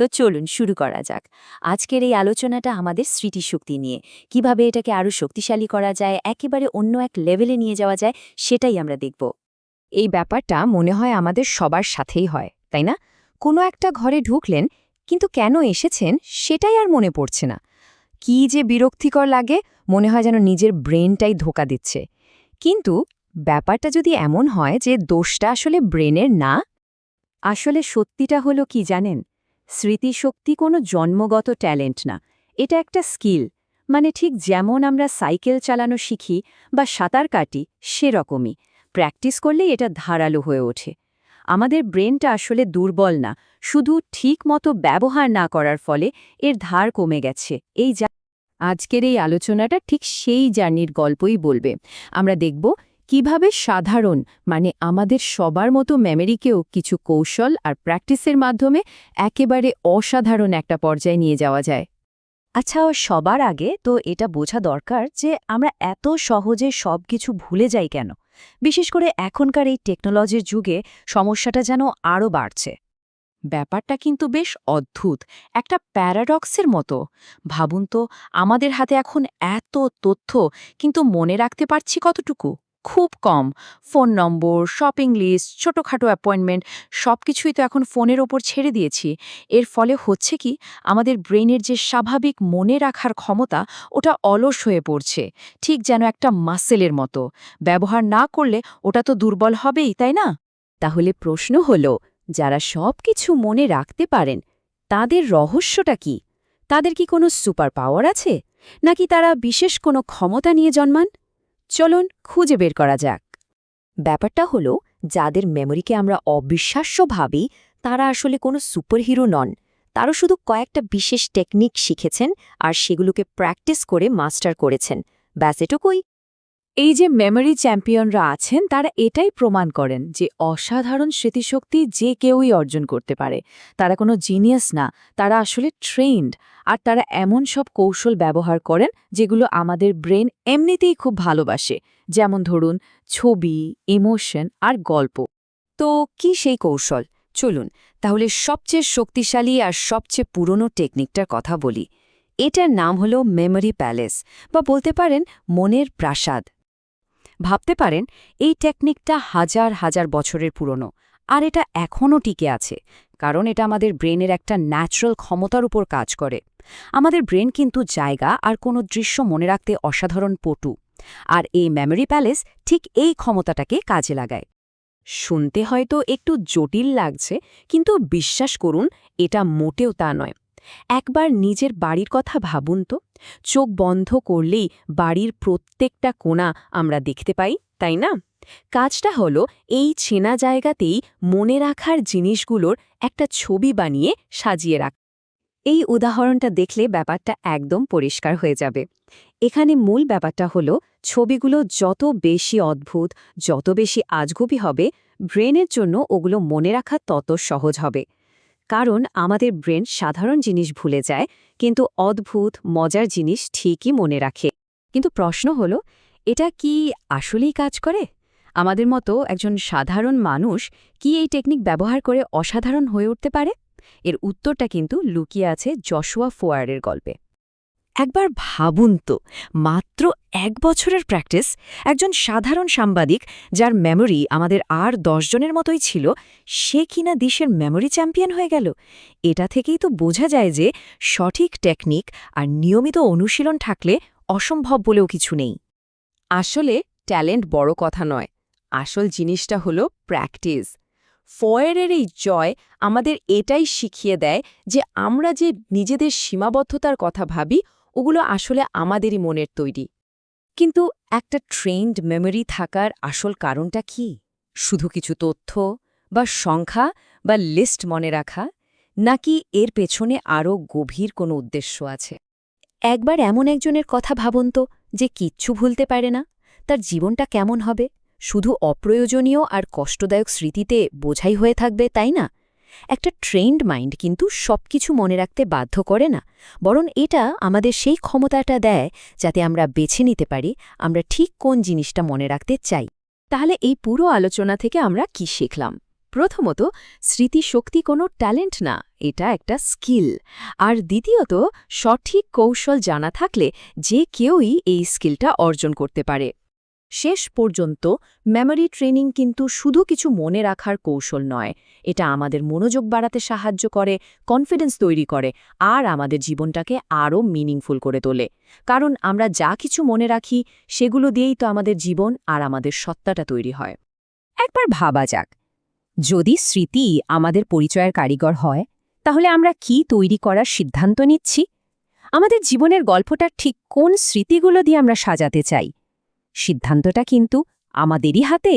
তো চলুন শুরু করা যাক। আজকের এই আলোচনাটা আমাদের স্মৃতিশক্তি নিয়ে। কীভাবে এটাকে আরও শক্তিশালী করা যায়, একেবারে অন্য এক লেভেলে নিয়ে যাওয়া যায়, সেটাই আমরা দেখব। এই ব্যাপারটা মনে হয় আমাদের সবার সাথেই হয়, তাই না? কোনো একটা ঘরে ঢুকলেন, কিন্তু কেন এসেছেন সেটাই আর মনে পড়ছে না। কি যে বিরক্তিকর লাগে, মনে হয় যেন নিজের ব্রেনটাই ধোকা দিচ্ছে। কিন্তু ব্যাপারটা যদি এমন হয় যে দোষটা আসলে ব্রেনের না? আসলে সত্যিটা হলো কি জানেন? স্মৃতিশক্তি কোনো জন্মগত ট্যালেন্ট না। এটা একটা স্কিল। মানে ঠিক যেমন আমরা সাইকেল চালানো শিখি বা সাঁতার কাটি, সেরকমই। প্র্যাকটিস করলেই এটা ধারালো হয়ে ওঠে। আমাদের ব্রেনটা আসলে দুর্বল না, শুধু ঠিক মতো ব্যবহার না করার ফলে এর ধার কমে গেছে। এই যা আজকের এই আলোচনাটা ঠিক সেই জার্নির গল্পই বলবে। আমরা দেখব কীভাবে সাধারণ মানে আমাদের সবার মতো মেমোরিকেও কিছু কৌশল আর প্র্যাকটিসের মাধ্যমে একেবারে অসাধারণ একটা পর্যায়ে নিয়ে যাওয়া যায়। আচ্ছা সবার আগে তো এটা বোঝা দরকার যে আমরা এত সহজে সব কিছু ভুলে যাই কেন? বিশেষ করে এখনকার এই টেকনোলজির যুগে সমস্যাটা যেন আরও বাড়ছে। ব্যাপারটা কিন্তু বেশ অদ্ভুত একটা প্যারাডক্সের মতো। ভাবুন তো আমাদের হাতে এখন এত তথ্য কিন্তু মনে রাখতে পারছি কতটুকু? খুব কম। ফোন নম্বর, শপিং লিস্ট, ছোটোখাটো অ্যাপয়েন্টমেন্ট সব কিছুই তো এখন ফোনের ওপর ছেড়ে দিয়েছি। এর ফলে হচ্ছে কি, আমাদের ব্রেনের যে স্বাভাবিক মনে রাখার ক্ষমতা, ওটা অলস হয়ে পড়ছে। ঠিক যেন একটা মাসেলের মতো। ব্যবহার না করলে ওটা তো দুর্বল হবেই, তাই না? তাহলে প্রশ্ন হল, যারা সব কিছু মনে রাখতে পারেন, তাদের রহস্যটা কি? তাদের কি কোনো সুপার পাওয়ার আছে? নাকি তারা বিশেষ কোনো ক্ষমতা নিয়ে জন্মান? চলুন খুঁজে বের করা যাক। ব্যাপারটা হলো, যাদের মেমোরিকে আমরা অবিশ্বাস্য ভাবি, তারা আসলে কোনো সুপারহিরো নন। তারও শুধু কয়েকটা বিশেষ টেকনিক শিখেছেন আর সেগুলোকে প্র্যাকটিস করে মাস্টার করেছেন। ব্যাস এটুকুই। এই যে মেমরি চ্যাম্পিয়নরা আছেন, তারা এটাই প্রমাণ করেন যে অসাধারণ স্মৃতিশক্তি যে কেউই অর্জন করতে পারে। তারা কোনো জিনিয়াস না, তারা আসলে ট্রেন্ড আর তারা এমন সব কৌশল ব্যবহার করেন যেগুলো আমাদের ব্রেন এমনিতেই খুব ভালোবাসে। যেমন ধরুন, ছবি ইমোশন আর গল্প। তো কি সেই কৌশল? চলুন, তাহলে সবচেয়ে শক্তিশালী আর সবচেয়ে পুরনো টেকনিকটার কথা বলি। এটার নাম হলো মেমরি প্যালেস বা বলতে পারেন মনের প্রাসাদ। ভাবতে পারেন, এই টেকনিকটা হাজার হাজার বছরের পুরনো, আর এটা এখনও টিকে আছে, কারণ এটা আমাদের ব্রেনের একটা ন্যাচারাল ক্ষমতার উপর কাজ করে। আমাদের ব্রেন কিন্তু জায়গা আর কোনো দৃশ্য মনে রাখতে অসাধারণ পটু, আর এই মেমোরি প্যালেস ঠিক এই ক্ষমতাটাকে কাজে লাগায়। শুনতে হয়তো একটু জটিল লাগছে, কিন্তু বিশ্বাস করুন, এটা মোটেও তা নয়। একবার নিজের বাড়ির কথা ভাবুন তো। চোখ বন্ধ করলেই বাড়ির প্রত্যেকটা কোণা আমরা দেখতে পাই, তাই না? কাজটা হলো এই চেনা জায়গাতেই মনে রাখার জিনিসগুলোর একটা ছবি বানিয়ে সাজিয়ে রাখ। এই উদাহরণটা দেখলে ব্যাপারটা একদম পরিষ্কার হয়ে যাবে। এখানে মূল ব্যাপারটা হলো ছবিগুলো যত বেশি অদ্ভুত, যত বেশি আজগুবি হবে, ব্রেনের জন্য ওগুলো মনে রাখা তত সহজ হবে। কারণ আমাদের ব্রেন সাধারণ জিনিস ভুলে যায়, কিন্তু অদ্ভুত, মজার জিনিস ঠিকই মনে রাখে। কিন্তু প্রশ্ন হল, এটা কি আসলেই কাজ করে? আমাদের মতো একজন সাধারণ মানুষ কি এই টেকনিক ব্যবহার করে অসাধারণ হয়ে উঠতে পারে? এর উত্তরটা কিন্তু লুকিয়ে আছে জশুয়া ফোয়ারের গল্পে। একবার ভাবুন তো, মাত্র এক বছরের প্র্যাকটিস, একজন সাধারণ সাংবাদিক যার মেমোরি আমাদের আর দশজনের মতোই ছিল, সে কিনা দেশের মেমোরি চ্যাম্পিয়ন হয়ে গেল। এটা থেকেই তো বোঝা যায় যে সঠিক টেকনিক আর নিয়মিত অনুশীলন থাকলে অসম্ভব বলেও কিছু নেই। আসলে ট্যালেন্ট বড় কথা নয়, আসল জিনিসটা হলো প্র্যাকটিস। ফয়েরের এই জয় আমাদের এটাই শিখিয়ে দেয় যে আমরা যে নিজেদের সীমাবদ্ধতার কথা ভাবি ওগুলো আসলে আমাদেরই মনের তৈরি। কিন্তু একটা ট্রেন্ড মেমোরি থাকার আসল কারণটা কি? শুধু কিছু তথ্য বা সংখ্যা বা লিস্ট মনে রাখা, নাকি এর পেছনে আরও গভীর কোনো উদ্দেশ্য আছে? একবার এমন একজনের কথা ভাবুন তো, যে কিচ্ছু ভুলতে পারে না। তার জীবনটা কেমন হবে? শুধু অপ্রয়োজনীয় আর কষ্টদায়ক স্মৃতিতে বোঝাই হয়ে থাকবে, তাই না? একটা ট্রেন্ড মাইন্ড কিন্তু সবকিছু মনে রাখতে বাধ্য করে না। বরং এটা আমাদের সেই ক্ষমতাটা দেয় যাতে আমরা বেছে নিতে পারি আমরা ঠিক কোন জিনিসটা মনে রাখতে চাই। তাহলে এই পুরো আলোচনা থেকে আমরা কি শিখলাম? প্রথমত, স্মৃতিশক্তি কোনো ট্যালেন্ট না, এটা একটা স্কিল আর দ্বিতীয়ত, সঠিক কৌশল জানা থাকলে যে কেউই এই স্কিলটা অর্জন করতে পারে। শেষ পর্যন্ত মেমরি ট্রেনিং কিন্তু শুধু কিছু মনে রাখার কৌশল নয়। এটা আমাদের মনোযোগ বাড়াতে সাহায্য করে কনফিডেন্স তৈরি করে, আর আমাদের জীবনটাকে আরও মিনিংফুল করে তোলে। কারণ আমরা যা কিছু মনে রাখি, সেগুলো দিয়েই তো আমাদের জীবন আর আমাদের সত্তাটা তৈরি হয়। একবার ভাবা যাক, যদি স্মৃতি আমাদের পরিচয়ের কারিগর হয়, তাহলে আমরা কি তৈরি করার সিদ্ধান্ত নিচ্ছি? আমাদের জীবনের গল্পটা ঠিক কোন স্মৃতিগুলো দিয়ে আমরা সাজাতে চাই? সিদ্ধান্তটা কিন্তু আমাদেরই হাতে।